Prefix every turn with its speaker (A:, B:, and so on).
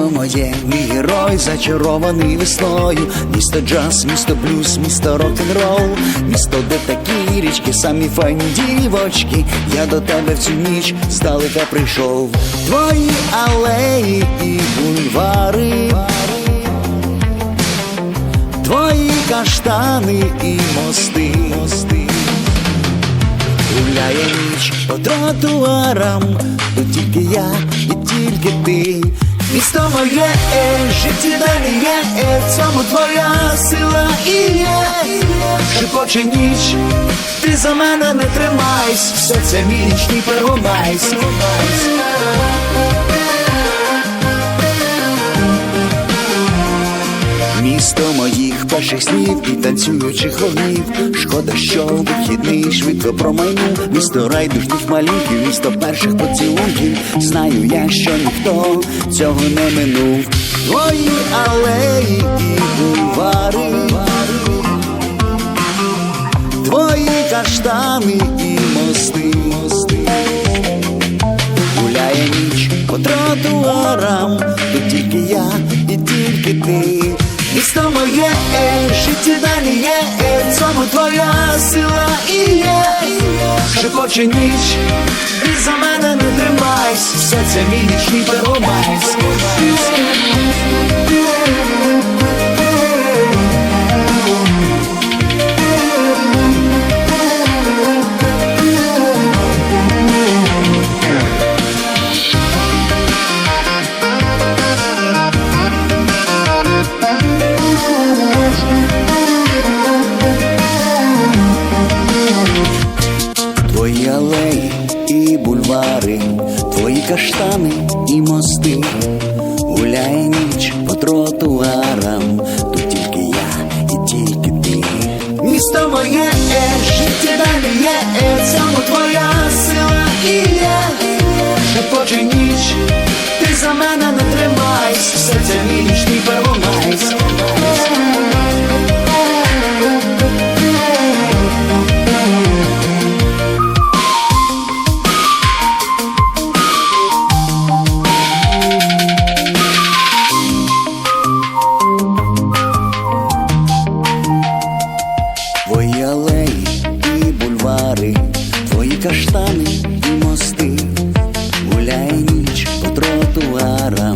A: моє, мій герой зачарований весною. Місто джаз, місто блюз, місто рок-н-рол, місто, де такі річки, самі файні дівочки. Я до тебе в цю ніч здалека прийшов. Твої алеї і бульвари. Твої каштани і мости. Гуляє ніч по тротуарам, тут тільки я і тільки ти. Місто моє, е, життєдалі є, е, в цьому твоя сила і є. Шепоче ніч, ти за мене не тримайся, все це мій нічний первомайсь. Перших снів і танцюючих вогнів. Шкода, що вихідний швидко промайнув. Місто райдужних малюнків, місто перших поцілунків. Знаю я, що ніхто цього не минув. Твої алеї і бульвари, твої каштани і мости, мости. Гуляє ніч по тротуарам, тут тільки я і тільки ти. Місто моє, е, життєдалі є, е, в цьому твоя сила і є. Шепоче ніч, і за мене не тримайся, все це мій нічний первомайсь. Бульвари, твої каштани і мости, гуляє ніч по тротуарам, тут тільки я і тільки ти. Місто моє, е, життя далі є, е, в твоя сила і є. Шепоче ніч, ти за мене не тримайся, все це мій Твої алеї і бульвари, твої каштани і мости, гуляє ніч по тротуарам,